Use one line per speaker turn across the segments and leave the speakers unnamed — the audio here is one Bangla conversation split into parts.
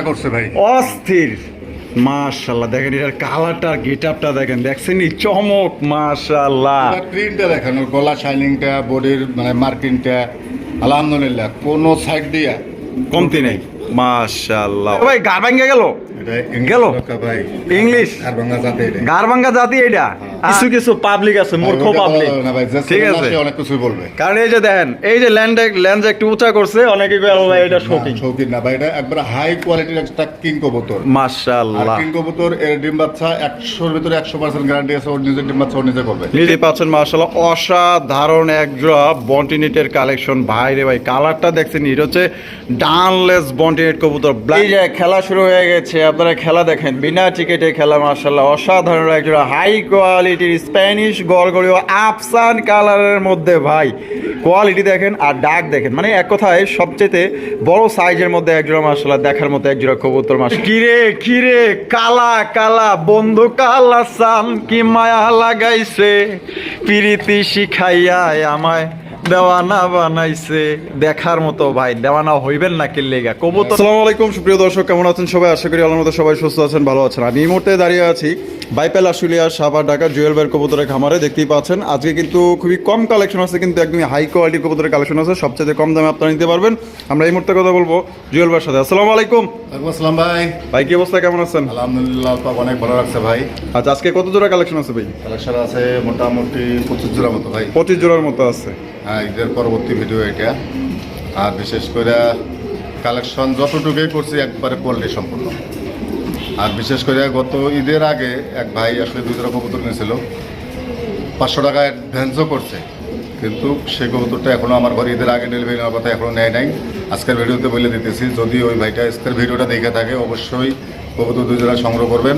উঁচা করছে ভাই।
অস্থির। মাশাল্লাহ দেখেন এটার কালারটা গেট আপটা দেখেন দেখছেন চমক মাশাল্লাহ।
প্রিন্টটা দেখেন ওর গলা শাইনিংটা বডির মানে মার্কিংটা আলহামদুলিল্লাহ কোনো সাইড দিয়া।
কমতি নেই মাশাল্লাহ। ভাই গার ভাঙ্গে গেল? গেল?
ভাই?
ইংলিশ
আর বাংলা জাতে এটা।
গার ভাঙ্গা জাতি এটা? কিছু কিছু পাবলিক আছে মূর্খ পাবলিক
ভাই,
ঠিক আছে?
অনেক কিছুই বলবে।
কারণ এই যে দেখেন এই যে ল্যান্ড ল্যান্ড একটু উঁচা করছে অনেকে কয় আল্লাহ এটা শৌখিন
শৌখিন না ভাই এটা একবার হাই কোয়ালিটির একটা কিং কবুতর। আর
মাশাল্লাহ
কিং কবুতর এর ডিম বাচ্চা একশোর ভিতরে একশো পার্সেন্ট গ্যারান্টি আছে ওর নিজের ডিম বাচ্চা ও নিজে করবে।
নিজে পাচ্ছেন মার্শাল্লাহ অসাধারণ এক জোড়া বন্টিনেটের কালেকশন ভাই রে ভাই কালারটা দেখছেন এটা হচ্ছে ডানলেস বন্টিনেট কবুতর এই যে খেলা শুরু হয়ে গেছে আপনারা খেলা দেখেন। বিনা টিকেটে খেলা মার্শাল্লাহ অসাধারণ এক জোড়া হাই কোয়ালিটির স্প্যানিশ গড়গড়িও আফসান কালারের মধ্যে ভাই। কোয়ালিটি দেখেন আর ডাক দেখেন। মানে এক কথায় সবচেয়ে বড় সাইজের মধ্যে একজোড়া জোড়া মার্শাল্লাহ দেখার মতো একজোড়া কবুতর মাস কিরে কিরে, কালা কালা, বন্ধু, কালা সাম কি মায়া লাগাইছে। প্রীতি শিখাইয়া আমায়। দেওয়ানা বানাইছে দেখার মতো ভাই দেওয়ানা হইবেন না কিল্লেগা কবুতর আসসালামু আলাইকুম সুপ্রিয় দর্শক কেমন আছেন সবাই? আশা করি আল্লাহর মতো সবাই সুস্থ আছেন ভালো আছেন। আমি এই মুহূর্তে দাঁড়িয়ে আছি বাইপেল আশুলিয়া সাভার ঢাকা জুয়েল বের কবুতরের খামারে দেখতেই পাচ্ছেন। আজকে কিন্তু খুবই কম কালেকশন আছে কিন্তু একদমই হাই কোয়ালিটি কবুতরের কালেকশন আছে। সবচেয়ে কম দামে আপনারা নিতে পারবেন। আমরা এই মুহূর্তে কথা বলব জুয়েল ভাইয়ের সাথে। আসসালামু আলাইকুম।
আসসালাম ভাই।
ভাই কি অবস্থা? কেমন আছেন?
আলহামদুলিল্লাহ অনেক ভালো লাগছে ভাই।
আচ্ছা আজকে কত জোড়া কালেকশন আছে ভাই?
কালেকশন আছে মোটামুটি পঁচিশ জোড়া মতো ভাই।
পঁচিশ জোড়ার মতো আছে।
ঈদের পরবর্তী ভিডিও এটা। আর বিশেষ করে কালেকশন যতটুকুই করছি, একবারে কোয়ালিটি সম্পূর্ণ। আর বিশেষ করে গত ঈদের আগে এক ভাই আসলে দুই জোড়া কবুতর নিয়েছিল পাঁচশো টাকা অ্যাডভান্সও করছে। কিন্তু সেই কবুতরটা এখনও আমার ঘরে ঈদের আগে ডেলিভারি নেওয়ার কথা এখনও নেয় নাই। আজকের ভিডিওতে বলে দিতেছি, যদি ওই ভাইটা আজকের ভিডিওটা দেখে থাকে, অবশ্যই কবুতর দুই সংগ্রহ করবেন।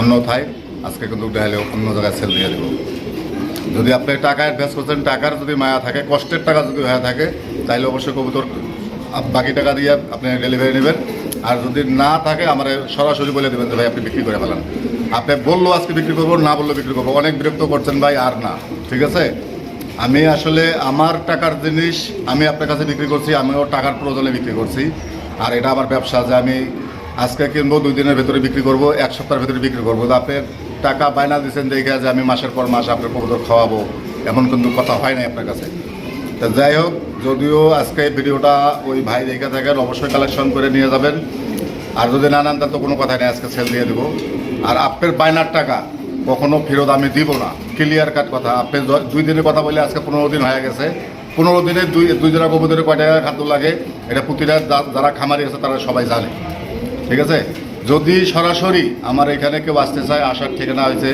অন্যথায় আজকে কিন্তু ডাইলে অন্য জায়গায় সেল দিয়ে দেবো। যদি আপনি টাকা অ্যাডভান্স করছেন, টাকার যদি মায়া থাকে, কষ্টের টাকা যদি হয়ে থাকে তাহলে অবশ্যই কবুতর বাকি টাকা দিয়ে আপনি ডেলিভারি নেবেন। আর যদি না থাকে, আমার সরাসরি বলে দেবেন যে, ভাই, আপনি বিক্রি করে ফেলান। আপনি বলল, আজকে বিক্রি করব, না বলল বিক্রি করব। অনেক বিরক্ত করছেন, ভাই, আর না। ঠিক আছে? আমি আসলে আমার টাকার জিনিস আমি আপনার কাছে বিক্রি করছি, আমিও টাকার প্রয়োজনে বিক্রি করছি। আর এটা আমার ব্যবসা যে আমি আজকে কিনবো, দুই দিনের ভেতরে বিক্রি করব, এক সপ্তাহের ভেতরে বিক্রি করব। তো আপনি টাকা বায়না দিচ্ছেন দেখে যে আমি মাসের পর মাস আপনার কবুতর খাওয়াবো। এমন কিন্তু কথা হয় নাই আপনার কাছে। তা যাই হোক, যদিও আজকে ভিডিওটা ওই ভাই দেখে থাকেন, অবশ্যই কালেকশন করে নিয়ে যাবেন। আর যদি না নেন তার তো কোনো কথা নেই, আজকে সেল দিয়ে দেবো। আর আপনার বায়নার টাকা কখনো ফেরত আমি দিব না। ক্লিয়ার কাট কথা। আপনি দুই দিনের কথা বলে আজকে পনেরো দিন হয়ে গেছে। পনেরো দিনে দুই দুই জোড়া কবুতরে কয় টাকা খাদ্য লাগে, এটা প্রতিটা যারা খামারি আছে, তারা সবাই জানে। ঠিক আছে? যদি সরাসরি আমার এখানে কেউ আসতে চায় আসার ঠিকানা হয়েছে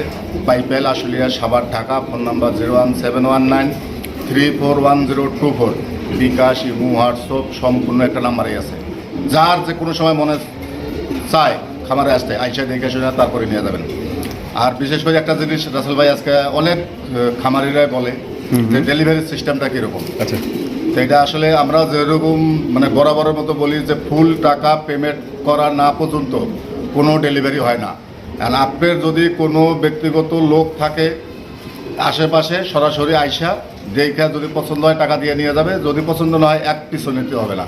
Baipail Ashulia Savar Dhaka phone number zero one seven one nine three four one zero two four. BKash imo WhatsApp সম্পূর্ণ একটা নাম্বারই আছে। যার যে কোনো সময় মনে চায় খামারে আসতে আইসা দেখে শুনে তারপরে নিয়ে যাবেন। আর বিশেষ করে একটা জিনিস রাসেল ভাই আজকে অনেক আহ, খামারিরা বলে যে ডেলিভারি সিস্টেমটা কীরকম?
আচ্ছা।
তো এটা আসলে আমরা যেরকম মানে বরাবরের মতো বলি যে ফুল টাকা পেমেন্ট করা না পর্যন্ত কোনো ডেলিভারি হয় না। কারণ আপনার যদি কোনো ব্যক্তিগত লোক থাকে, আশেপাশে সরাসরি আইসা যেইটা যদি পছন্দ হয় টাকা দিয়ে নিয়ে যাবে, যদি পছন্দ না হয় এক পিছু নিতে হবে না।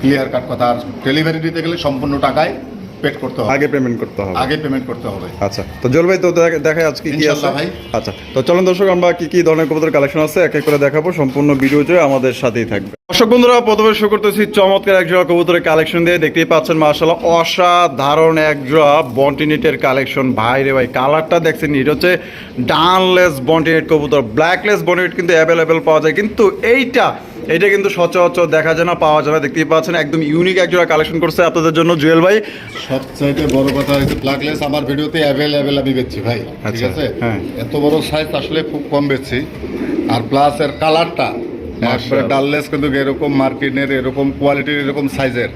ক্লিয়ার কাট কথা। আর ডেলিভারি দিতে গেলে সম্পূর্ণ টাকায় পেড করতে হবে।
আগে পেমেন্ট করতে হবে।
আগে পেমেন্ট করতে হবে।
আচ্ছা তো জল ভাই তো দেখ- আজকে কি আছে?
ভাই।
আচ্ছা তো চলুন দর্শক আমরা কি কি ধরনের কবুতর কালেকশন আছে? এক এক করে দেখাবো। সম্পূর্ণ ভিডিও জুড়ে আমাদের সাথেই থাকবে দর্শক বন্ধুরা প্রথমে শুরু করতেছি চমৎকার এক জোড়া কবুতরের কালেকশন দিয়ে। দেখতেই পাচ্ছেন মার্শাল্লাহ অসাধারণ এক জোড়া বন্টিনেটের কালেকশন ভাই রে ভাই কালারটা দেখছেন এটা হচ্ছে ডানলেস বন্টিনেট কবুতর। ব্ল্যাকলেস বন্টিনেট কিন্তু অ্যাভেলেবেল পাওয়া যায়। কিন্তু এইটা এটা কিন্তু সচরাচর দেখা যায় না পাওয়া যায় না। দেখতেই পাচ্ছেন একদম ইউনিক এক জোড়া কালেকশন করছে আপনাদের জন্য জুয়েল ভাই।
সবচাইতে বড় কথা হচ্ছে প্লাগলেস আমার ভিডিওতে অ্যাভেলেবেল আমি বেচছি ভাই ঠিক
আচ্ছা,
আছে?
হ্যাঁ।
এত বড় সাইজ আসলে খুব কম বেচছি। আর প্লাস এর কালারটা ডাললেস কিন্তু এরকম মার্কেটের এরকম কোয়ালিটির এরকম সাইজের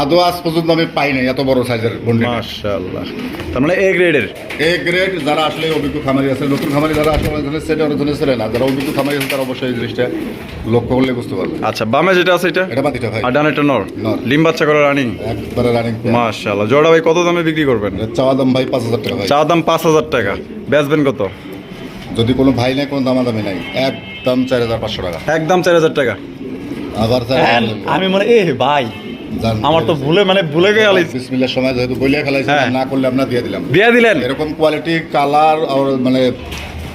আদৌ আজ পর্যন্ত আমি পাই নাই এত বড় সাইজের বন্ডিল
মাশাআল্লাহ। তার মানে এ গ্রেডের
এ গ্রেড যারা আসলে অভিজ্ঞ খামারি আছে নতুন খামারি যারা আসলে অনেক সেটা অনেক ছেলে না। যারা অভিজ্ঞ খামারি আছে তারা অবশ্যই এই জিনিসটা লক্ষ্য করলে বুঝতে পারবে।
আচ্ছা বামে যেটা আছে এটা?
এটা বাতিটা ভাই।
আর ডানেরটা নর?
নর।
ডিম বাচ্চা করে রানিং?
একবারে রানিং
মাশাআল্লাহ। জোড়া ভাই কত দামে বিক্রি করবেন?
চাওয়া দাম ভাই পাঁচ হাজার টাকা ভাই।
চা দাম পাঁচ হাজার টাকা। বেচবেন কত?
যদি কোনো ভাই নাই কোনো দামাদামি নাই। একদম চার হাজার পাঁচশো টাকা।
একদম চার হাজার টাকা।
আবার
আমি মনে এ ভাই আমার তো ভুলে মানে ভুলে গেল
বিসমিল্লাহ সময় যেহেতু বইলে খেলাইছি
হ্যাঁ।
না করলে আমরা দিয়ে দিলাম।
দিয়ে দিলেন।
এরকম কোয়ালিটি কালার আর মানে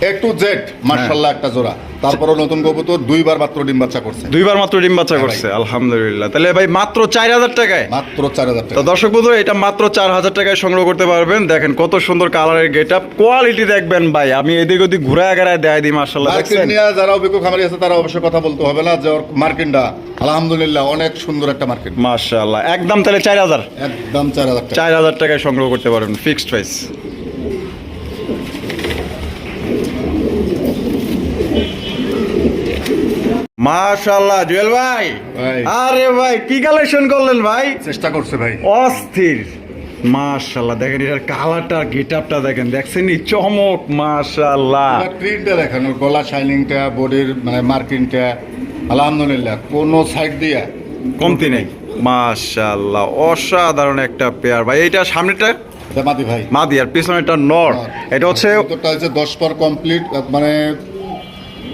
এ টু জেড মার্শাল্লাহ একটা জোড়া। তারপরও নতুন কবুতর দুইবার মাত্র ডিম বাচ্চা করছে।
দুইবার মাত্র ডিম বাচ্চা করছে আলহামদুলিল্লাহ। তাহলে ভাই মাত্র চার হাজার টাকায়?
মাত্র চার হাজার টাকা।
দর্শক বন্ধু এটা মাত্র চার হাজার টাকায় সংগ্রহ করতে পারবেন। দেখেন কত সুন্দর কালারের গেট আপ কোয়ালিটি দেখবেন ভাই আমি এদিক ওদিক ঘুরে আগারায় দেয় দিই মার্শাল্লাহ
যারা অভিজ্ঞ খামারি আছে তারা অবশ্যই কথা বলতে হবে না যে ওর মার্কিনটা আলহামদুলিল্লাহ অনেক সুন্দর একটা মার্কিন
মার্শাল্লাহ একদম তাহলে চার হাজার?
একদম চার হাজার টাকা।
চার হাজার টাকায় সংগ্রহ করতে পারবেন ফিক্সড প্রাইস মাশাল্লাহ জুয়েল ভাই। আরে ভাই কি কালেকশন করলেন ভাই?
চেষ্টা করছে ভাই।
অস্থির। মাশাল্লাহ দেখেন এটার কালারটা গেট আপটা দেখেন দেখছেন নি চমক মাশাল্লাহ
প্রিন্টটা দেখেন ওর গলা শাইনিংটা বডির মানে মার্কিংটা আলহামদুলিল্লাহ কোনো সাইড দিয়া
কমতি নেই। মাশাল্লাহ অসাধারণ একটা পেয়ার ভাই এইটা সামনেটা
এটা মাদি ভাই।
মাদি আর পিছনেটা নর। এটা হচ্ছে
দশ পর কমপ্লিট মানে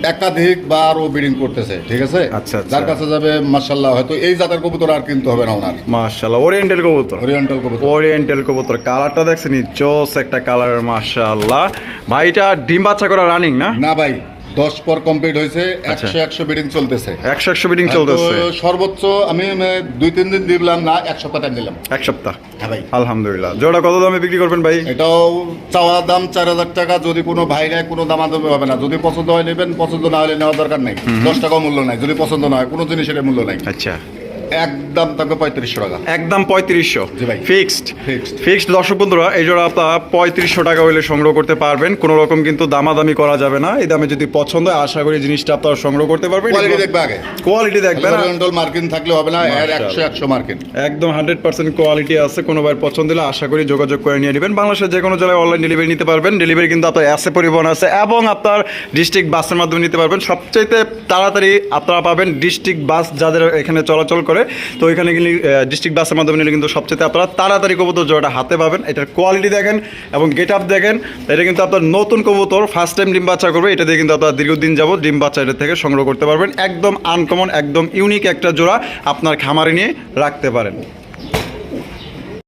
একাধিক বার ও ব্রিডিং করতেছে ঠিক আছে?
আচ্ছা, আচ্ছা।
যার কাছে যাবে মার্শাল্লাহ হয়তো এই জাতের কবুতর আর কিনতে হবে না ওনার।
মাশাল্লাহ ওরিয়েন্টাল কবুতর।
ওরিয়েন্টাল কবুতর।
ওরিয়েন্টাল কবুতর কালারটা দেখছেন জোস একটা কালারের মাশাল্লাহ ভাই এটা ডিম বাচ্চা করা রানিং না?
না ভাই দশ পর কমপ্লিট হয়েছে
আচ্ছা।
একশো একশো বিডিং চলতেছে।
একশো একশো বিডিং চলতেছে।
সর্বোচ্চ আমি দুই তিন দিন দিলাম না এক সপ্তাহ টাইম দিলাম।
এক সপ্তাহ।
হ্যাঁ ভাই।
আলহামদুলিল্লাহ। জোড়া কত দামে বিক্রি করবেন ভাই?
এটাও চাওয়া দাম চার হাজার টাকা যদি কোনো ভাই নেয় কোনো আদমে হবে না। যদি পছন্দ হয় নেবেন পছন্দ না হলে নেওয়ার দরকার নেই। দশ টাকা মূল্য নাই যদি পছন্দ না হয় কোনো জিনিসের মূল্য নাই।
আচ্ছা।
একদম থাকবে পঁয়ত্রিশশো টাকা।
একদম পঁয়ত্রিশশো।
ভাই।
ফিক্সড. ফিক্সড। দর্শক বন্ধুরা এই আপনারা পঁয়ত্রিশশো টাকা হলে সংগ্রহ করতে পারবেন। কোনো রকম কিন্তু দামাদামি করা যাবে না। এই দামে যদি পছন্দ হয় আশা করি জিনিসটা আপনারা সংগ্রহ করতে পারবেন।
কোয়ালিটি দেখবে আগে।
কোয়ালিটি দেখবেন।
মার্কিন থাকলে হবে না এর একশো একশো মার্কিন
একদম হান্ড্রেড পার্সেন্ট কোয়ালিটি আছে। কোনো ভাইয়ের পছন্দ হলে আশা করি যোগাযোগ করে নিয়ে নেবেন। বাংলাদেশের যে কোনো জায়গায় অনলাইন ডেলিভারি নিতে পারবেন। ডেলিভারি কিন্তু আপনার অ্যাসে পরিবহন আছে এবং আপনার ডিস্ট্রিক্ট বাসের মাধ্যমে নিতে পারবেন। সবচাইতে তাড়াতাড়ি আপনারা পাবেন ডিস্ট্রিক্ট বাস যাদের এখানে চলাচল করে। তো এখানে কিন্তু ডিস্ট্রিক্ট বাসের মাধ্যমে নিলে কিন্তু সবচেয়ে আপনারা তাড়াতাড়ি কবুতর জোড়াটা হাতে পাবেন। এটার কোয়ালিটি দেখেন এবং গেট আপ দেখেন। এটা কিন্তু আপনার নতুন কবুতর ফার্স্ট টাইম ডিম বাচ্চা করবে। এটা দিয়ে কিন্তু আপনারা দীর্ঘদিন যাব ডিম বাচ্চা এটা থেকে সংগ্রহ করতে পারবেন। একদম আনকমন একদম ইউনিক একটা জোড়া আপনার খামারে নিয়ে রাখতে পারেন।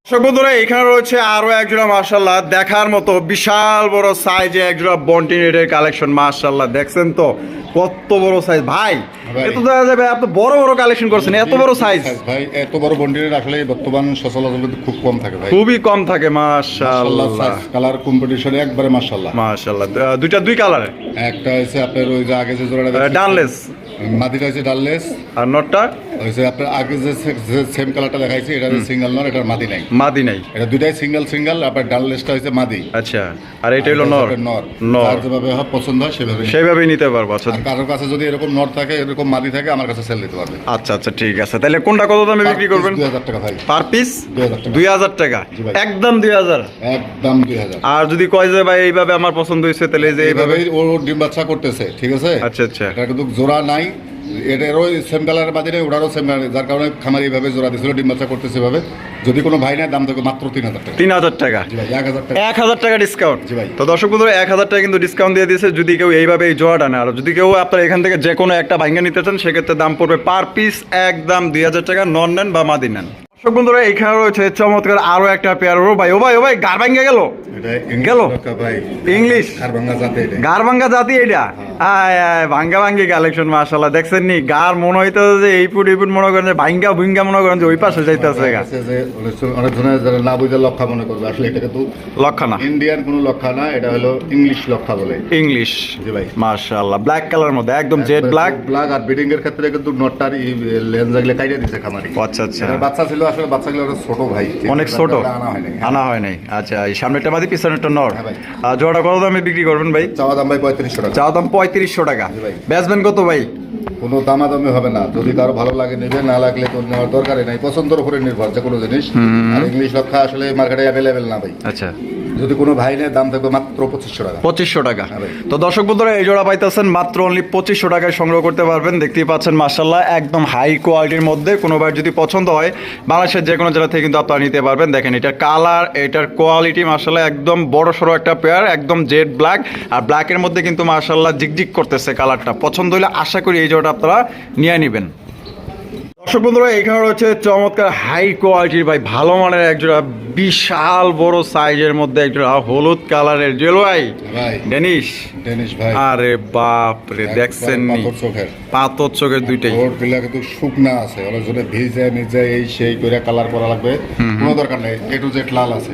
দর্শক বন্ধুরা এখানে রয়েছে আরও একজোড়া মার্শাল্লাহ দেখার মতো বিশাল বড় সাইজে একজোড়া বন্টিনেটের কালেকশন মার্শাল্লাহ দেখছেন তো? কত বড় সাইজ ভাই
ভাই।
এত দেখা যাবে আপনি বড় বড় কালেকশন করছেন এত বড় সাইজ
ভাই এত বড় আসলে বর্তমান সচলাচল খুব কম থাকে ভাই।
খুবই কম থাকে মার্শাল্লাহ
কালার কম্পিটিশনে একবারে মার্শাল্লাহ
মার্শাল্লাহ দুইটা দুই কালার
একটা হচ্ছে আপনার ওই যে আগে যে জোড়াটা
ডানলেস
মাদিটা হচ্ছে ডাললেস।
আর নটটা?
হচ্ছে আপনার আগে যে সেম কালারটা দেখাইছি এটা সিঙ্গেল নর এটার মাদি নাই।
মাদি নাই।
এটা দুইটাই সিঙ্গেল সিঙ্গেল আপনার ডাললেসটা হচ্ছে মাদি
আচ্ছা আর এটা হলো নর?
নর।
নর।
যেভাবে পছন্দ হয় সেভাবে নিতে
সেইভাবেই নিতে পারব আচ্ছা।
কারোর কাছে যদি এরকম নর থাকে এরকম মাদি থাকে আমার কাছে সেল দিতে পারবে।
আচ্ছা আচ্ছা ঠিক আছে। তাহলে কোনটা কত দামে বিক্রি করবেন?
দুই হাজার টাকা ভাই।
পার পিস
2000 টাকা।
দুই হাজার টাকা? একদম দুই হাজার?
একদম দুই হাজার।
আর যদি কয় যে ভাই এইভাবে আমার পছন্দ হয়েছে তাহলে যে এইভাবে
এইভাবেই ও ডিম বাচ্চা করতেছে ঠিক আছে?
আচ্ছা আচ্ছা।
এটা কিন্তু জোড়া নাই এটারও সেম কালারের বাদে নেই ওটারও সেম কালার যার কারণে খামার এইভাবে জোড়া দিয়েছিল ডিম বাচ্চা করতেছে এভাবে। যদি কোনো ভাই নেয় দাম থাকে মাত্র তিন হাজার টাকা।
তিন হাজার টাকা।
এক হাজার টাকা।
এক হাজার টাকা ডিসকাউন্ট
জি ভাই।
তো দর্শক বন্ধুরা এক হাজার টাকা কিন্তু ডিসকাউন্ট দিয়ে দিয়েছে যদি কেউ এইভাবে এই জোড়াটা নেয়। আর যদি কেউ আপনার এখান থেকে যে কোনো একটা ভাঙ্গা নিতে চান সেক্ষেত্রে দাম পড়বে পার পিস একদম দুই হাজার টাকা নন নেন বা মাদি নেন দর্শক বন্ধুরা এখানে রয়েছে চমৎকার আরও একটা পেয়ার ও ভাই ও ভাই ও ভাই গার ভাঙ্গে গেল? গেল? ইংলিশ
জাতে এটা
গার ভাঙ্গা আয় আয় ভাঙ্গা ভাঙ্গি কালেকশন মাশাল্লাহ দেখছেন নি? গার মনে হইতো যে এই এই মনে করেন যে ভাঙ্গা ভুঙ্গা মনে করেন যে ওই পাশে যাইতেছে
আছে অনেক ধরনের যারা না বুঝে লক্ষা মনে করবে। আসলে এটা কিন্তু
লক্ষণা
ইন্ডিয়ান কোনো লক্ষা না এটা হলো ইংলিশ লক্ষা বলে।
ইংলিশ
জি ভাই।
মাশাল্লাহ ব্ল্যাক কালার মধ্যে একদম জেড ব্ল্যাক
ব্ল্যাক আর বিডিং এর ক্ষেত্রে কিন্তু নটটার লেন্সগুলো কাইটে দিছে খামারি।
আচ্ছা আচ্ছা।
বাচ্চা ছিল আসলে বাচ্চাগুলো ছোট ভাই।
অনেক ছোট?
আনা
হয় নাই। আচ্ছা এই সামনেটা বাদি পিছনেরটা নর।
হ্যাঁ
জোড়া কত দামে বিক্রি করবেন ভাই?
চাওয়া দাম ভাই পঁয়ত্রিশশো টাকা।
চাওয়া দাম পঁয়ত্রিশশো টাকা। বেচবেন কত ভাই?
কোনো দামাদামি হবে না। যদি কারও ভালো লাগে নেবে না লাগলে তো নেওয়ার দরকারই নাই। পছন্দের উপরে নির্ভর যে কোনো জিনিস আর ইংলিশ লক্ষা আসলে মার্কেটে অ্যাভেলেবেল না ভাই।
আচ্ছা।
যদি কোনো ভাই নেয় দাম থাকবে মাত্র পঁচিশশো টাকা।
পঁচিশশো টাকা। তো দর্শক বন্ধুরা এই জোড়া পাইতেছেন মাত্র অনলি পঁচিশশো টাকায় সংগ্রহ করতে পারবেন। দেখতেই পাচ্ছেন মার্শাল্লাহ একদম হাই কোয়ালিটির মধ্যে কোনোবার যদি পছন্দ হয় বাংলাদেশের যে কোনো জেলা থেকে কিন্তু আপনারা নিতে পারবেন। দেখেন এটার কালার এটার কোয়ালিটি মার্শাল্লাহ একদম বড় সড়ো একটা পেয়ার একদম জেড ব্ল্যাক আর ব্ল্যাকের মধ্যে কিন্তু মার্শাল্লাহ জিকজিক করতেছে কালারটা পছন্দ হলে আশা করি এই জোড়াটা আপনারা নিয়ে নেবেন। দর্শক বন্ধুরা এখানে রয়েছে চমৎকার হাই কোয়ালিটির ভাই ভালো মানের একজোড়া বিশাল বড় সাইজের মধ্যে একজোড়া হলুদ কালারের জেল ভাই। ডেনিশ?
ডেনিশ ভাই।
আরে বাপ রে দেখছেন নি?
পাথর চোখের।
দুইটাই।
ওর কিন্তু শুকনা আছে ওরা যদি ভিজে নিজে এই সেই করে কালার করা লাগবে কোনো দরকার নেই এ টু জেড লাল আছে।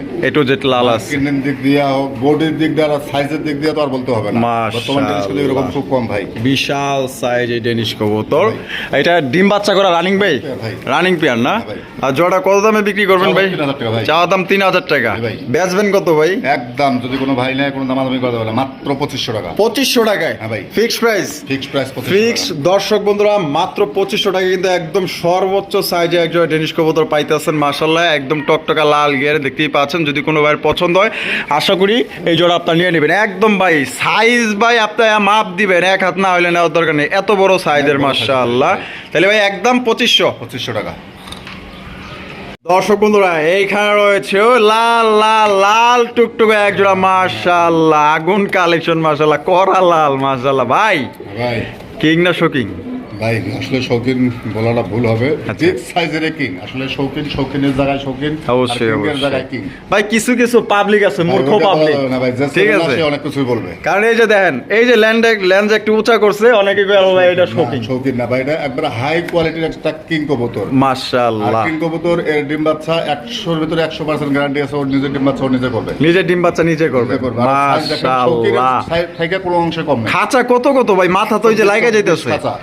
লাল আছে।
স্কিনের দিক দিয়ে হোক বডির দিক দিয়ে আর সাইজের দিক দিয়ে তো আর বলতে হবে না। বর্তমান এরকম খুব কম ভাই।
বিশাল সাইজ এই ডেনিশ কবুতর। এটা ডিম বাচ্চা করা রানিং ভাই। রানিং পেয়ার না? আর জোড়া কত দামে বিক্রি করবেন ভাই?
চাওয়া দাম 3,000 টাকা ভাই।
চাওয়া দাম তিন হাজার টাকা। বেচবেন কত ভাই?
একদম যদি কোনো ভাই নেয় কোনো দামাদামি কথা বলে মাত্র পঁচিশশো টাকা।
পঁচিশশো টাকায়?
হ্যাঁ ভাই।
Fixed price
fixed price
fix দর্শক বন্ধুরা মাত্র পঁচিশশো টাকা কিন্তু একদম সর্বোচ্চ সাইজে একজন ডেনিশ কবুতর পাইতেছেন। মাসাল্লাহ একদম টকটকা লাল গিয়ারে দেখতেই পাচ্ছেন। যদি কোনো ভাইয়ের পছন্দ হয় আশা করি এই জোড়া আপনার নিয়ে নেবেন। একদম ভাই সাইজ ভাই আপনার মাপ দিবেন। এক হাত না হলে নেওয়ার দরকার নেই। এত বড় সাইজের মাসাল্লাহ তাহলে ভাই একদম পঁচিশশো
পঁচিশশো টাকা।
দর্শক বন্ধুরা এইখানে রয়েছে ও লাল লাল লাল টুকটুকে একজোড়া মাশাল্লাহ আগুন কালেকশন মাশাল্লাহ করা লাল মাশাল্লাহ ভাই
ভাই।
কিং না শোকিং
ভাই আসলে শৌখিন বলাটা ভুল হবে।
আচ্ছা।
সাইজের কিং আসলে শৌখিন শৌখিনের জায়গায় শৌখিন
অবশ্যই
এর জায়গায় কিং
ভাই কিছু কিছু পাবলিক আছে মূর্খ পাবলিক
না ভাই
ঠিক আছে।
অনেক কিছুই বলবে।
কারণ এই যে দেখেন এই যে ল্যান্ড ল্যান্ড একটু উঁচা করছে অনেকে কয়ে, "আল্লাহ, এটা শোকিং
না, শৌখিন। না ভাই এটা একবার হাই কোয়ালিটির একটা কিং কবুতর।
মাশাআল্লাহ।
কিং কবুতর এর ডিম বাচ্চা একশোর ভিতরে একশো পার্সেন্ট গ্যারান্টি আছে ওর নিজের ডিম বাচ্চা ওর নিজে করবে।
নিজে ডিম বাচ্চা নিজে করবে। মাশাআল্লাহ।
থেকে কোনো অংশে কম নেই।
খাঁচা কত কত ভাই? মাথা তো ওই যে লাইগা যাইতেছে।
কাঁচা।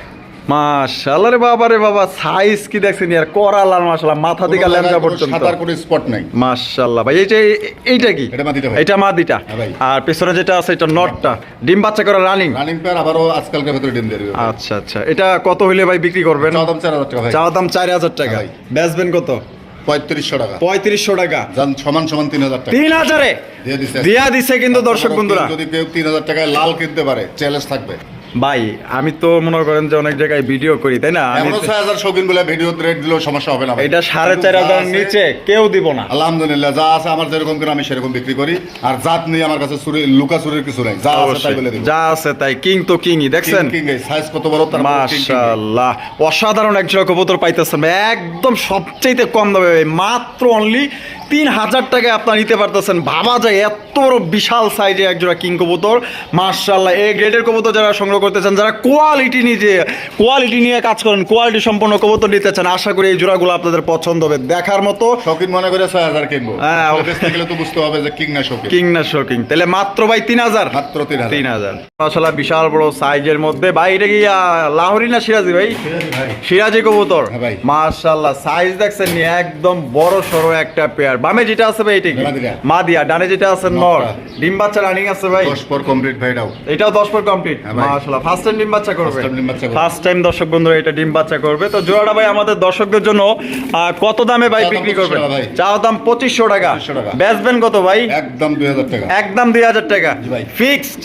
মাশাআল্লাহ রে বাবা রে বাবা সাইজ কি দেখছেন ইয়ার? মাশাআল্লাহ মাথা থেকে পর্যন্ত
সাদার কোনো স্পট নাই।
মাশাআল্লাহ ভাই এইটা এইটা কি?
এটা মাদিটা ভাই।
এটা মাদিটা
হ্যাঁ
আর পেছনে যেটা আছে এটা নটটা। ডিম বাচ্চা করা রানিং
রানিং পেয়ার আবারও আজকালকার ভেতরে ডিম দিবে
আচ্ছা আচ্ছা। এটা কত হইলে ভাই বিক্রি করবেন?
চাওয়া দাম চার হাজার টাকা ভাই।
চাওয়া দাম চার হাজার টাকা।
হ্যাঁ
বেচবেন কত?
পঁয়ত্রিশশো টাকা।
পঁয়ত্রিশশো টাকা।
সমান সমান তিন হাজার টাকা।
তিন হাজারে?
দিয়া দিছে।
কিন্তু দর্শক বন্ধুরা।
যদি কেউ তিন হাজার টাকায় লাল কিনতে পারে চ্যালেঞ্জ থাকবে।
ভাই আমি তো মনে করেন যে অনেক জায়গায় ভিডিও করি তাই না? আমি
ছয় হাজার শৌখিন বলে ভিডিও রেট দিলেও সমস্যা হবে না
এটা সাড়ে চার হাজার নিচে কেউ দিব না।
আলহামদুলিল্লাহ যা আছে আমার যেরকম করে আমি সেরকম বিক্রি করি। আর জাত নিয়ে আমার কাছে চুরি লুকা চুরির কিছু নাই। যা আছে তাই বলে দিব।
যা আছে তাই কিং তো কিংই দেখছেন?
কিং সাইজ কত বড় তার
মাশাআল্লাহ। অসাধারণ এক জোড়া কবুতর পাইতেছেন। একদম সবচাইতে কম দামে ভাই। মাত্র অনলি তিন হাজার টাকায় আপনার নিতে পারতেছেন। ভাবা যায় এত বড় বিশাল সাইজে এক জোড়া কিং কবুতর। মার্শাল্লাহ এই গ্রেডের কবুতর যারা সংগ্রহ করতেছেন যারা কোয়ালিটি নিজে কোয়ালিটি নিয়ে কাজ করেন কোয়ালিটি সম্পন্ন কবুতর নিতে চান আশা করি এই জোড়াগুলো আপনাদের পছন্দ হবে। দেখার মতো
শৌখিন মনে করে ছয় হাজার কিনবো।
হ্যাঁ,
আসলে গেলে তো বুঝতে হবে যে কিং না শৌখিন।
কিং না শোকিং তাহলে মাত্র ভাই তিন হাজার?
মাত্র তিন হাজার।
তিন হাজার। মাশাল্লাহ বিশাল বড় সাইজের মধ্যে। ভাই এটা কি লাহোরি না সিরাজি ভাই? সিরাজি কবুতর?
হ্যাঁ
মাশাল্লাহ সাইজ দেখছেন একদম বড় সড়ো একটা পেয়ার বামে যেটা আছে ভাই এটা কি। মাদিয়া। ডানে যেটা আছে নর। ডিম বাচ্চা রানিং আছে ভাই?
দশ পর কমপ্লিট ভাই
এটাও। দশ পর কমপ্লিট
হ্যাঁ ভাই।
ফার্স্ট টাইম ডিম বাচ্চা করবে।
করবে।
ফার্স্ট টাইম দর্শক বন্ধুরা এটা ডিম বাচ্চা করবে। তো জোড়াটা ভাই আমাদের দর্শকদের জন্য কত দামে ভাই বিক্রি
25
করবেন চাও দাম পঁচিশশো টাকা।
2500
বেচবেন কত ভাই?
একদম দুই হাজার টাকা।
একদম দুই হাজার টাকা। ফিক্সড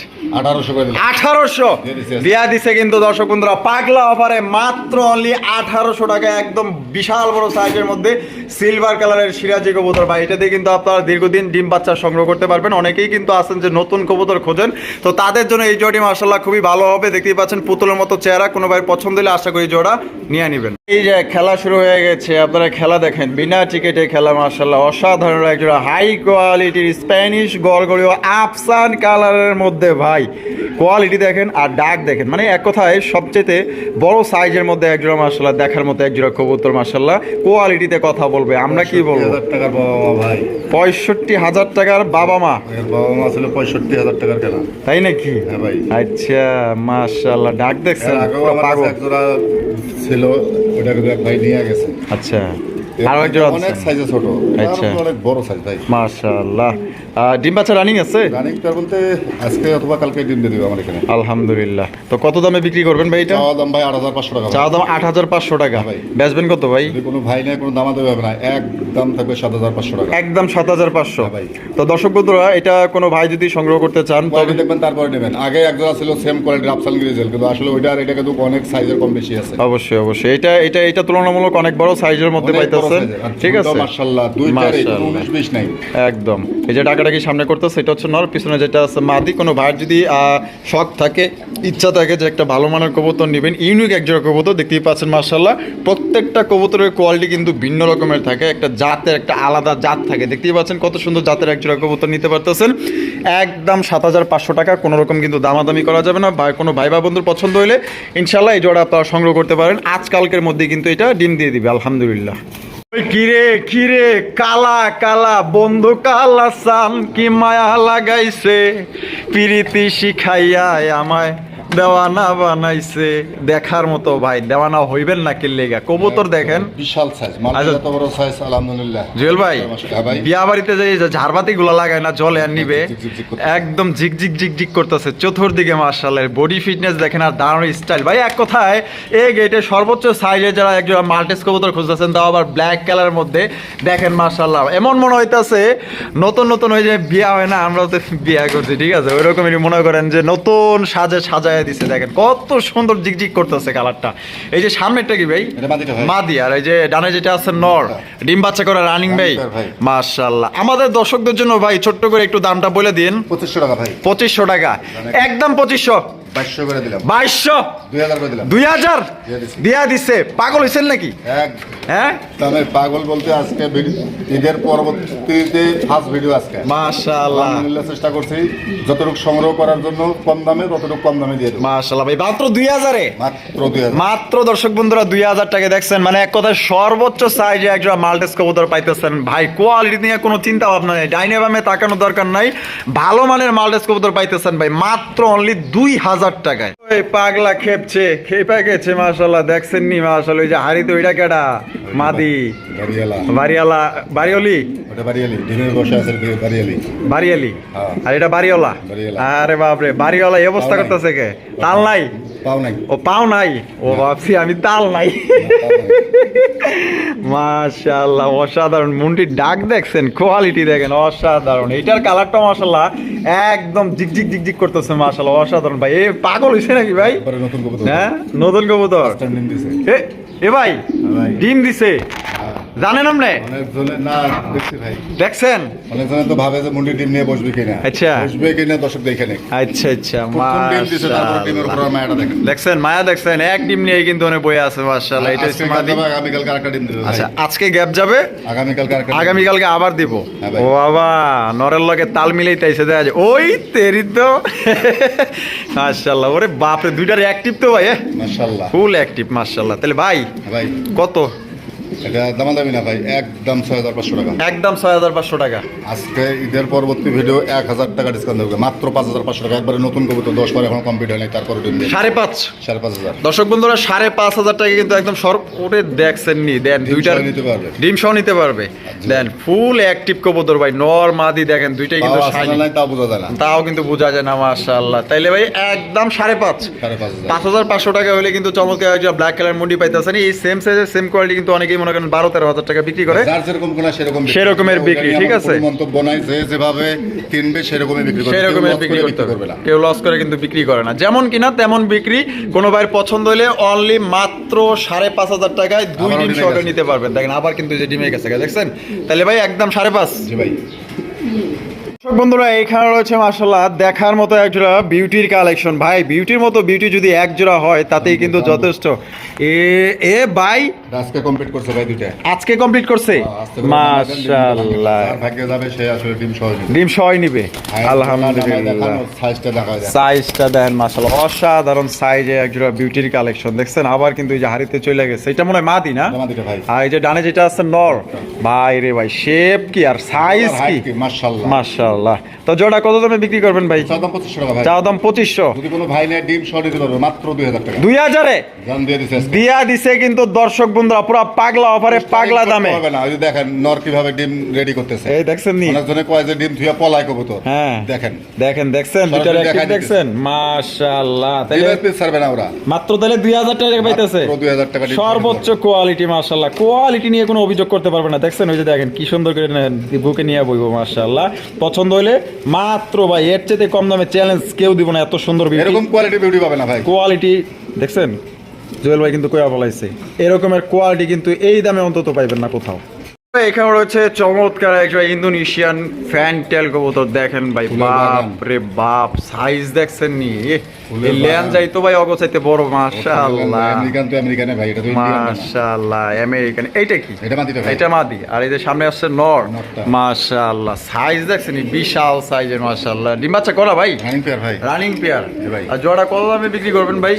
আঠারোশো দিয়ে দিছে।
দিয়া দিছে কিন্তু দর্শক বন্ধুরা পাগলা অফারে মাত্র অনলি আঠারোশো টাকা একদম বিশাল বড় সাইজের মধ্যে সিলভার কালারের সিরাজি কবুতর। ভাই, এটা দিয়ে কিন্তু আপনারা দীর্ঘদিন ডিম বাচ্চা সংগ্রহ করতে পারবেন। অনেকেই কিন্তু আছেন যে নতুন কবুতর খোঁজেন। তো তাদের জন্য এই জোড়ি মার্শাল্লাহ খুবই ভালো হবে। দেখতেই পাচ্ছেন পুতুলের মতো চেহারা। কোনো ভাই পছন্দ হলে আশা করি জোড়া নিয়ে নেবেন। এই যে খেলা শুরু হয়ে গেছে। আপনারা খেলা দেখেন। বিনা টিকেটে খেলা মার্শাল্লাহ অসাধারণ এক জোড়া হাই কোয়ালিটির স্প্যানিশ গড়গড়িও আফসান কালারের মধ্যে, ভাই। কোয়ালিটি দেখেন আর ডাক দেখেন। মানে এক কথায় সবচেয়ে বড় সাইজের মধ্যে এক জোড়া মার্শাল্লাহ দেখার মতো এক জোড়া কবুতর মার্শাল্লাহ কোয়ালিটিতে কথা বলবে আমরা কি বলব?
টাকার বাবা মা ভাই।
পঁয়ষট্টি হাজার টাকার বাবা মা
বাবা মা ছিল পঁয়ষট্টি হাজার টাকার কেনা।
তাই নাকি?
হ্যাঁ ভাই।
আচ্ছা মার্শাল্লাহ ডাক দেখছেন পাগল।
ছিল ওটা কিন্তু ভাই নিয়ে গেছে।
আচ্ছা। আরও এক
অনেক সাইজে ছোট।
আচ্ছা।
অনেক বড় সাইজ ভাই
মাশাআল্লাহ। ডিম বাচ্চা রানিং আছে?
রানিং পেয়ার বলতে আজকে অথবা কালকে ডিম দিয়ে দিবে আমার এখানে।
আলহামদুলিল্লাহ। তো কত দামে বিক্রি করবেন ভাই এটা?
চাওয়া দাম ভাই আট হাজার পাঁচশো টাকা
চা দাম আট হাজার পাঁচশো টাকা।
ভাই।
বেচবেন কত ভাই?
কোনো ভাই নেই কোনো দামা দেবে না। এক দাম থাকবে সাত হাজার পাঁচশো টাকা।
একদম সাত হাজার পাঁচশো।
ভাই।
তো দর্শক বন্ধুরা এটা কোনো ভাই যদি সংগ্রহ করতে চান তবে
দেখবেন তারপরে নেবেন। আগে এক জোড়া ছিল সেম কোয়ালিটির আফসাল গ্রিজেল কিন্তু আসলে ওইটা আর এটা কিন্তু অনেক সাইজের কম বেশি আছে।
অবশ্যই অবশ্যই। এটা এটা এটা তুলনামূলক অনেক বড় সাইজের মধ্যে
অনেক
পাচ্ছেন ঠিক আছে।
মাশাআল্লাহ দুইটারে
মাশাআল্লাহ।
19 20 নাই।
একদম। এই যে টাকাটা কি সামনে করতে সেটা হচ্ছে নর পিছনে যেটা আছে মাদি কোনো ভাইয়ের যদি শখ থাকে ইচ্ছা থাকে যে একটা ভালো মানের কবুতর নেবেন ইউনিক একজোড়া কবুতর দেখতেই পাচ্ছেন মার্শাল্লাহ প্রত্যেকটা কবুতরের কোয়ালিটি কিন্তু ভিন্ন রকমের থাকে একটা জাতের একটা আলাদা জাত থাকে। দেখতেই পাচ্ছেন কত সুন্দর জাতের একজোড়া কবুতর নিতে পারতেছেন। একদম সাত হাজার পাঁচশো টাকা কোনো রকম কিন্তু দামাদামি করা যাবে না বা কোনো ভাই বা বন্ধুর পছন্দ হলে ইনশাল্লাহ এই জোড়া আপনারা সংগ্রহ করতে পারেন। আজকালকের মধ্যে কিন্তু এটা ডিম দিয়ে দিবে আলহামদুলিল্লাহ। কিরে কিরে কালা কালা বন্ধু কালা সান কি মায়া লাগাইছে? প্রীতি শিখাইয়া আমায় দেওয়ানা বানাইছে। দেখার মতো ভাই দেওয়ানা হইবেন না কি লেগা। কবুতর দেখেন।
বিশাল সাইজ
আচ্ছা।
এত বড় সাইজ আলহামদুলিল্লাহ।
জুয়েল ভাই
হ্যাঁ
বিয়া বাড়িতে যে ঝাড়বাতি গুলো লাগায় না জলে আর নিবে। একদম ঝিক ঝিক ঝিক ঝিক করতেছে। চতুর্দিকে মার্শালের বডি ফিটনেস দেখেন আর দাঁড়ানোর স্টাইল ভাই এক কথায় এই গেটে সর্বোচ্চ সাইজে যারা একজন মাল্টেস কবুতর খুঁজতেছেন তাও আবার ব্ল্যাক কালারের মধ্যে। দেখেন মার্শাল্লাহ এমন মনে হইতাছে নতুন নতুন ওই যে বিয়া হয় না আমরাও তো বিয়া করছি ঠিক আছে? ওই রকমই মনে করেন যে নতুন সাজে সাজায় দিছে দেখেন। কত সুন্দর ঝিকঝিক করতেছে কালারটা। এই যে সামনেরটা কি ভাই? মাদি আর এই যে ডানে যেটা আছে নর। ডিম বাচ্চা করে রানিং ভাই।
pair
আমাদের দর্শকদের জন্য ভাই ছোট্ট করে একটু দামটা বলে দিন।
2500 টাকা ভাই।
পঁচিশশো টাকা। একদম পঁচিশশো।
2200 করে দিলাম।
বাইশশো?
2000 করে দিলাম।
দুই হাজার?
দিয়া দিছে।
পাগল হয়েছেন নাকি? হ্যাঁ?
তবে পাগল বলতে আজকে ঈদের পরবর্তীতে ফার্স্ট ভিডিও আজকে।
মাশাল্লাহ
চেষ্টা করছি। যতটুকু সংগ্রহ করার জন্য কম দামে ততটুকু কম দামে দিয়ে দেবো।
ভাই মাত্র দুই হাজারে?
মাত্র দুই হাজার।
মাত্র দর্শক বন্ধুরা দুই হাজার টাকা দেখছেন। মানে এক কথায় সর্বোচ্চ সাইজে একজন মাল্টেস কবুতর পাইতেছেন। ভাই কোয়ালিটি নিয়ে কোনো চিন্তা ভাবনা নেই। ডাইনে বামে তাকানোর দরকার নাই। ভালো মানের মাল্টেস কবুতর পাইতেছেন ভাই। মাত্র অনলি দুই হাজার টাকায় ওই পাগলা খেপছে খেপে গেছে মাশাল্লাহ দেখছেন নি মাশাল্লাহ ওই যে হাড়িতে ওইটা কেডা? মাদি। বাড়িওয়ালা। বাড়িওলি
ওটা বাড়িয়ালি ডিমের বসে আছে বাড়িয়ালি
বাড়িয়ালি
হ্যাঁ।
আর এটা। আরে বাপরে বাড়িওয়ালা এই অবস্থা করতেছে কে? তাল নাই।
পাও নাই।
ও পাও নাই? ও ভাবছি আমি তাল নাই।
পাও
অসাধারণ। মুন্ডির ডাক দেখছেন কোয়ালিটি দেখেন অসাধারণ। এটার কালারটা মাশাআল্লাহ একদম ঝিকঝিক ঝিকঝিক করতেছে মাশাআল্লাহ অসাধারণ ভাই। পাগল হইছে নাকি ভাই?
নতুন কবুতর।
হ্যাঁ নতুন কবুতর। এ এ ভাই
ভাই।
ডিম দিছে। জানেন আপনি?
অনেকজনে না দেখছি ভাই।
দেখছেন?
অনেকজনে তো ভাবে যে মুন্ডি ডিম নিয়ে বসবে কিনা।
আচ্ছা।
বসবে কিনা দর্শক দেখে নেই
আচ্ছা আচ্ছা দেখছেন? মায়া দেখছেন? এক ডিম নিয়ে কিন্তু অনেক বই আছে মাশাআল্লাহ। এটা হচ্ছে মাদি
কালকে আরেকটা ডিম দেবে
আচ্ছা আজকে গ্যাপ যাবে?
আগামীকালকে আরেকটা ডিম
আগামীকালকে আবার দিব।
হ্যাঁ
ও বাবা নরের লগে তাল মিলাইতেছে দেখা যায়। ওই তেরি তো। মাশাআল্লাহ ওরে বাপরে দুইটার অ্যাক্টিভ তো ভাই
মাশাআল্লাহ।
ফুল অ্যাক্টিভ মাশাআল্লাহ। তাহলে ভাই
ভাই।
কত?
এটা দামাদামি না ভাই একদম ছয় হাজার পাঁচশো টাকা।
একদম ছয় হাজার পাঁচশো টাকা।
আজকে ঈদের পরবর্তী ভিডিও এক হাজার টাকা ডিসকাউন্ট দেবে। মাত্র পাঁচ হাজার পাঁচশো টাকা। একবারে নতুন কবুতর দশ পরে এখন কমপ্লিট তারপরে ডিম
সাড়ে পাঁচ।
সাড়ে পাঁচ হাজার।
দর্শক বন্ধুরা সাড়ে পাঁচ হাজার টাকা কিন্তু একদম সর্ব ওরে দেখছেন নি দেন
ডিম সহ নিতে পারবে।
ডিম সহ নিতে পারবে। দেন ফুল অ্যাক্টিভ কবুতর ভাই নর মাদি দেখেন দুইটাই কিন্তু
তাও বোঝা যায় না।
তাও কিন্তু বোঝা যায় না মাশাআল্লাহ। তাইলে ভাই একদম সাড়ে পাঁচ।
সাড়ে পাঁচ হাজার।
পাঁচ হাজার পাঁচশো টাকা হলে কিন্তু চমৎকার একটা ব্ল্যাক কালার মুন্ডি পাইতেছেন। এই সেম সাইজের সেম কোয়ালিটি কিন্তু অনেকেই মনে করেন বারো তেরো হাজার টাকা বিক্রি করে
যেরকম কোনা সেরকম
সেরকমের বিক্রি, ঠিক আছে?
মন্তব্য নাই যে যেভাবে কিনবে সেরকমই বিক্রি করবে।
সেই
কেউ
বিক্রি করতে হবে।
না।
কেউ লস করে কিন্তু বিক্রি করে না। যেমন কিনা তেমন বিক্রি। কোনো ভাইয়ের পছন্দ হলে অনলি মাত্র সাড়ে পাঁচ হাজার টাকায় দুই ডিম সহকারে নিতে পারবেন। দেখেন আবার কিন্তু যে ডিমে গেছে দেখছেন? তাহলে ভাই একদম সাড়ে পাঁচ।
ভাই।
দর্শক বন্ধুরা এখানে রয়েছে মাসাল্লাহ দেখার মতো একজোড়া বিউটির কালেকশন ভাই বিউটির মতো বিউটি যদি এক জোড়া হয় তাতেই কিন্তু যথেষ্ট। এ এ ভাই
আজকে কমপ্লিট করছে ভাই দুইটা।
আজকে কমপ্লিট করছে?
ডিম
মাশাআল্লাহ
ভাগ্যে যাবে সে আসলে ডিম সহ নিবে।
ডিম নিবে। আলহামদুলিল্লাহ।
সাইজটা দেখা যায়
সাইজটা দেন মাশাআল্লাহ। অসাধারণ সাইজে একজোড়া বিউটির কালেকশন দেখছেন? আবার কিন্তু এই যে হাড়িতে চলে গেছে। এটা মনে হয় মাদি না?
ভাই।
আর এই যে ডানে যেটা আছে নর। ভাই রে ভাই শেপ কি আর সাইজ কি?
মাশাআল্লাহ।
মাশাআল্লাহ। তো জোড়া কত দামে বিক্রি করবেন ভাই?
চাদাম পঁচিশশো টাকা ভাই।
চাও দাম পঁচিশশো।
যদি কোনো ভাই নেয় ডিম সহ দিতে পারবে। মাত্র দুই হাজার টাকা।
দুই হাজারে?
জান দিয়ে দিছে
দিয়া দিছে কিন্তু দর্শক বন্ধুরা পুরো পাগলা অফারে পাগলা দামে।
হবে না। ওই যে দেখেন নর কীভাবে ডিম রেডি করতেছে।
এই দেখছেন নি?
অনেকজনে কয় যে ডিম থুয়া পলাই কবুতর।
হ্যাঁ।
দেখেন।
দেখেন দেখছেন?
দেখাই
দেখছেন? মাশাআল্লাহ। তাহলে
ডিমের পিস ছাড়বে না ওরা।
মাত্র তাহলে দুই হাজার টাকা পাইতেছে।
2000 টাকা
সর্বোচ্চ কোয়ালিটি মাশাআল্লাহ। কোয়ালিটি নিয়ে কোনো অভিযোগ করতে পারবে না। দেখছেন? ওই যে দেখেন কি সুন্দর করে বুকে নিয়ে বইবো মাশাআল্লাহ। পছন্দ হলে মাত্র ভাই এর চেয়ে কম দামে চ্যালেঞ্জ কেউ দিব না। এত সুন্দর
এরকম কোয়ালিটি বিউটি পাবে না ভাই।
কোয়ালিটি দেখছেন? জুয়েল ভাই কিন্তু কয়া বলাইছে এরকমের কোয়ালিটি কিন্তু এই দামে অন্তত পাইবেন না কোথাও। এখানে রয়েছে চমৎকার একজন ইন্দোনেশিয়ান ফ্যান টেল কবুতর। দেখেন ভাই বাপ রে বাপ সাইজ দেখছেন নি
ফুলের
এই ল্যান
বাগান।
যাই তো ভাই অগচাইতে বড় মাশাআল্লাহ।
আমেরিকান তো আমেরিকানে ভাই এটা তো
মাশাআল্লাহ আমেরিকান। এইটা কি?
এটা ভাই।
এটা মাদি। আর এই যে সামনে আসছে নর। মাশাআল্লাহ সাইজ দেখছেন বিশাল সাইজের মাশাআল্লাহ। ডিম বাচ্চা করা ভাই?
রানিং পেয়ার ভাই।
রানিং পেয়ার
ভাই।
আর জোড়া কত দামে বিক্রি করবেন ভাই?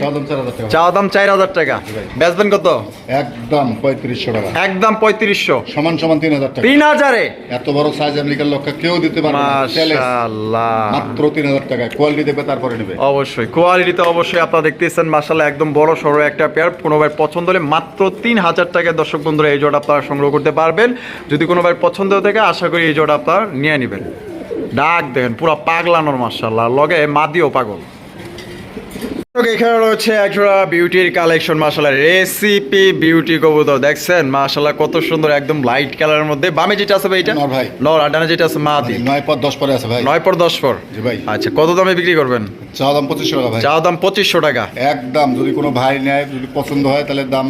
চাওয়া দাম চার হাজার টাকা। বেচবেন কত?
একদম পঁয়ত্রিশশো টাকা।
একদম পঁয়ত্রিশশো।
সমান সমান তিন হাজার টাকা।
তিন হাজারে?
এত বড় সাইজ আমেরিকার লক্ষ্য কেউ দিতে পারবে না।
মাশাআল্লাহ।
মাত্র তিন হাজার টাকা কোয়ালিটি দেখবে তারপরে নেবে।
অবশ্যই। কোয়ালিটি তো অবশ্যই আপনারা দেখতেছেন মার্শাল একদম বড় সড়ো একটা পেয়ার কোনো ভাই পছন্দ হলে মাত্র তিন হাজার টাকায় দর্শক বন্ধুরা এই জোড়া আপনারা সংগ্রহ করতে পারবেন। যদি কোনো ভাই পছন্দ থাকে আশা করি এই জোড়া আপনারা নিয়ে নেবেন। ডাক দেখেন, পুরো পাগলানোর মাসাল্লাহ লগে মাদিও পাগল। এখানে রয়েছে একজোড়া বিউটির কালেকশন মাসাল্লাহ রেসিপি বিউটি কবুতর দেখছেন? মাসাল্লাহ কত সুন্দর একদম লাইট কালারের মধ্যে। বামে যেটা আছে ভাই এটা?
নর ভাই।
নর আডানা যেটা আছে মাদি
নয় পর দশ পরে আছে ভাই।
নয় পর দশ পর
জি ভাই।
আচ্ছা কত দামে বিক্রি করবেন?
চা দাম পঁচিশশো টাকা ভাই।
চাও দাম পঁচিশশো টাকা।
একদম যদি কোনো ভাই নেয় যদি পছন্দ হয় তাহলে দাম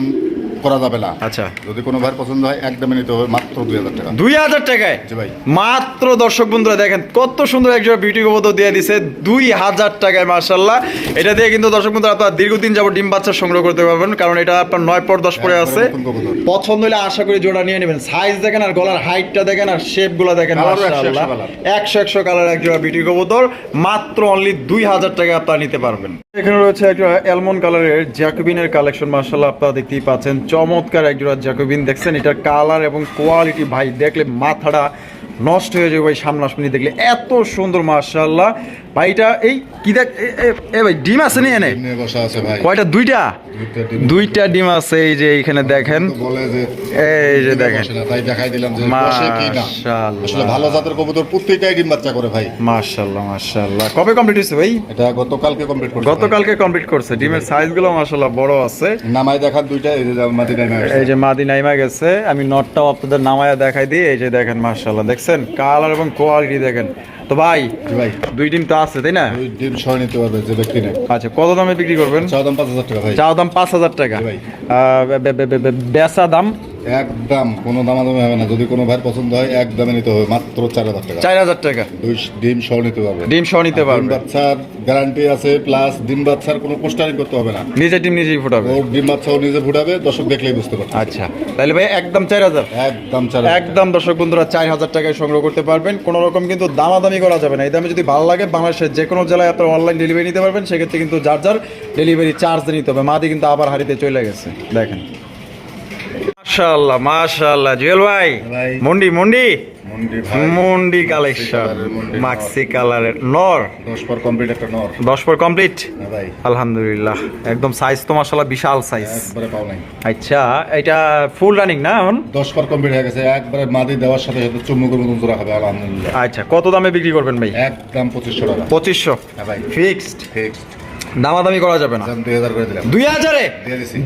করা যাবে না।
আচ্ছা।
যদি কোনো ভাই পছন্দ হয় একদমে নিতে হবে মাত্র দুই হাজার টাকা।
দুই হাজার টাকায়?
জি ভাই।
মাত্র দর্শক বন্ধুরা দেখেন কত সুন্দর একজন বিউটি কবুতর দিয়ে দিছে দুই হাজার টাকায় মার্শাল্লাহ এটা দিয়ে কিন্তু দর্শক বন্ধুরা আপনার দীর্ঘদিন যাব ডিম বাচ্চা সংগ্রহ করতে পারবেন কারণ এটা আপনার নয় পর দশ পরে আছে।
নতুন কবুতর।
পছন্দ হলে আশা করি জোড়া নিয়ে নেবেন। সাইজ দেখেন আর গলার হাইটটা দেখেন আর শেপগুলো দেখেন
একশো
মার্শাল্লাহ
একশো
কালার এক জোড়া বিউটি কবুতর মাত্র অনলি দুই হাজার টাকা আপনারা নিতে পারবেন। এখানে রয়েছে একটা অ্যালমন কালারের জ্যাকোবিনের কালেকশন মার্শাল্লাহ আপনারা দেখতেই পাচ্ছেন। চমৎকার একজোড়া জ্যাকোবিন দেখছেন এটার কালার এবং কোয়ালিটি ভাই দেখলে মাথাটা নষ্ট হয়ে যাবে ভাই সামনাসামনি দেখলে এত সুন্দর মার্শাল্লাহ ভাইটা এই কি দেখ এ- ভাই ডিম আছে নি। এনে কয়টা? দুইটা?
দুইটা ডিম।
আছে এই যে এইখানে দেখেন। এই যে দেখেন।
তাই দেখাই দিলাম যে। আসলে ভালো জাতের কবুতর প্রত্যেকটাই ডিম বাচ্চা করে ভাই।
মার্শাল্লাহ মার্শাল্লাহ কবে কমপ্লিট হয়েছে ভাই?
এটা গতকালকে কমপ্লিট করছি।
গতকালকে কমপ্লিট করছে। ডিমের সাইজগুলো মার্শাল্লাহ বড় আছে।
নামাই দেখার দুইটা এই যে মাটি নামে
এই যে মাদি নাইমা গেছে। আমি নটটাও আপনাদের নামায়া দেখাই দিই। এই যে দেখেন মার্শাল্লাহ দেখছেন? কালার এবং কোয়ালিটি দেখেন। তো ভাই
ভাই।
দুই ডিম তো আছে তাই না?
দুই ডিম সহ নিতে পারবে যে ব্যক্তি না
আচ্ছা কত দামে বিক্রি করবেন?
চা দাম পাঁচ হাজার টাকা ভাই।
চাও দাম পাঁচ হাজার টাকা। বেচা দাম
একদম কোনো দামাদামি হবে না। যদি কোনো ভাইয়ের পছন্দ হয় এক দামে নিতে হবে মাত্র চার হাজার টাকা।
চার হাজার টাকা।
দুই ডিম সহ নিতে পারবে।
ডিম সহ নিতে
আর ডিম বাচ্চার গ্যারান্টি আছে প্লাস ডিম বাচ্চার কোনো পোস্টারিং করতে হবে না।
নিজে ডিম নিজেই ফুটাবে।
ওর ডিম বাচ্চাও নিজে ফুটাবে দর্শক দেখলেই বুঝতে পারবে।
আচ্ছা। তাহলে ভাই একদম চার হাজার।
একদম চার হাজার
একদম দর্শক বন্ধুরা চার হাজার টাকায় সংগ্রহ করতে পারবেন। কোনো রকম কিন্তু দামাদামি করা যাবে না। এই দামে যদি ভালো লাগে বাংলাদেশের যে কোনো জেলায় আপনারা অনলাইন ডেলিভারি নিতে পারবেন। সেক্ষেত্রে কিন্তু যার যার ডেলিভারি চার্জ নিতে হবে। মাদি কিন্তু আবার হারিতে চলে গেছে। দেখেন। মাশাআল্লাহ মাশাআল্লাহ। জুয়েল ভাই। মন্ডি মন্ডি?
মন্ডি
কালেকশন। মাক্সি কালারের নর।
দশ পর কমপ্লিট একটা নর।
দশ পর কমপ্লিট
হ্যাঁ ভাই।
আলহামদুলিল্লাহ একদম সাইজ তো মাশাআল্লাহ বিশাল সাইজ
একবারে পাও নাই।
আচ্ছা এটা ফুল রানিং না এখন?
দশ পর কমপ্লিট হয়ে গেছে একবারে মাদি দেওয়ার সাথে সাথে চুম্বকের মতন জোড়া হবে আলহামদুলিল্লাহ।
আচ্ছা কত দামে বিক্রি করবেন ভাই?
একদম পঁচিশশো টাকা।
পঁচিশশো।
হ্যাঁ ভাই।
ফিক্সড
ফিক্সড
দামাদামি করা যাবে না।
দুই হাজার করে দিলাম।
দুই হাজারে?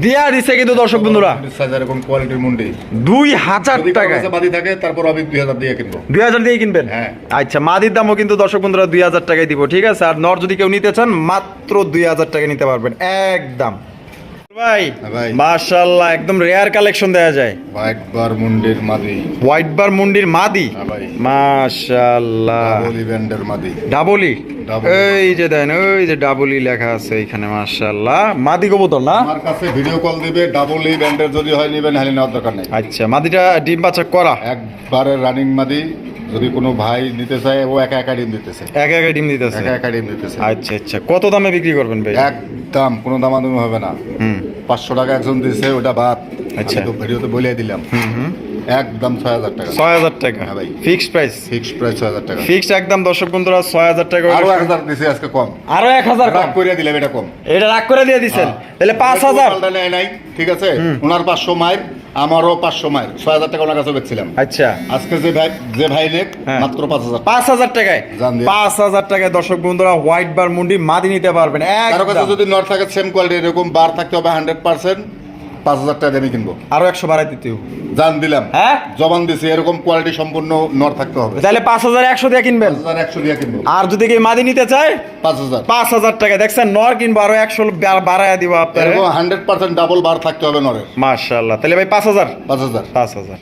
দিয়া দিছে।
কিন্তু দর্শক বন্ধুরা।
এরকম কোয়ালিটির মুন্ডি।
দুই হাজার
কাছে মাদি থাকে তারপর আমি দুই হাজার দিয়ে কিনবো।
দুই হাজার দিয়ে কিনবেন?
হ্যাঁ।
আচ্ছা মাদির দামও কিন্তু দর্শক বন্ধুরা দুই হাজার টাকায় দিব ঠিক আছে? আর নর যদি কেউ নিতে চান মাত্র দুই হাজার টাকা নিতে পারবেন একদম। ভাই
হ্যাঁ
একদম রেয়ার কালেকশন দেওয়া যায়।
হোয়াইট বার মুন্ডির মাদি।
হোয়াইট বার মুন্ডির মাদি?
হ্যাঁ ভাই।
মাশাল্লাহ
বলি ব্যান্ডের মাদি।
ডাবলি? এই যে দেন ওই যে ডাবলি লেখা আছে এখানে মাশাল্লাহ মাদি কবুতর না?
আমার কাছে ভিডিও কল দিবে ডাবল ব্যান্ডের যদি হয় নিবেন হালি নেওয়ার দরকার নেই।
আচ্ছা মাদিটা ডিম বাচ্চা করা?
একবারে রানিং মাদি। যদি কোনো ভাই নিতে চায় ও একা একা ডিম দিতেছে
একা একা ডিম দিতেছে
একা একা ডিম দিতেছে
আচ্ছা আচ্ছা। কত দামে বিক্রি করবেন ভাই?
একদম কোনো দামাদামি হবে না।
হুম।
পাঁচশো টাকা একজন দিছে ওটা বাদ।
আচ্ছা।
তো ভিডিওতে বলে দিলাম। একদম ছয় হাজার টাকা।
ছয় হাজার টাকা?
হ্যাঁ ভাই।
Fixed price?
ফিক্সড প্রাইস ছয় হাজার টাকা।
ফিক্সড একদম দর্শক বন্ধুরা ছয় হাজার টাকা
আরও এক হাজার দিছে আজকে কম।
আরও এক হাজার
রাগ করে দিলাম এটা কম।
এটা রাগ করে দিয়ে
হ্যাঁ।
তাহলে পাঁচ হাজার।
নাই ঠিক আছে? ওনার পাঁচশো মাইল। আমারও পাঁচশো মাইল ছয় হাজার টাকা ওনার কাছে বেচছিলাম।
আচ্ছা।
আজকে যে ভাই যে ভাই নেক
হ্যাঁ।
মাত্র পাঁচ হাজার।
পাঁচ হাজার টাকায়? পাঁচ হাজার টাকায় দর্শক বন্ধুরা হোয়াইট বার মুন্ডি মাদি নিতে পারবেন।
কারও কাছে যদি নট থাকে সেম কোয়ালিটি এরকম বার থাকতে হবে হান্ড্রেড পার্সেন্ট পাঁচ হাজার টাকা দিয়ে আমি কিনবো।
আরও একশো বাড়াই দিতে
জান দিলাম।
হ্যাঁ?
জবান দিছি এরকম কোয়ালিটি সম্পূর্ণ নর থাকতে হবে।
তাহলে পাঁচ হাজার একশো দিয়ে কিনবেন?
হাজার একশো দিয়ে কিনবো।
আর যদি কেউ মাদি নিতে চায়?
পাঁচ হাজার।
পাঁচ হাজার টাকা। দেখছেন নর কিনবো আরও একশো বাড়াই দিব আপনার।
এরকম হান্ড্রেড পার্সেন্ট ডাবল বার থাকতে হবে নরে।
মাশাল্লাহ তাহলে ভাই পাঁচ হাজার?
পাঁচ হাজার।
পাঁচ হাজার।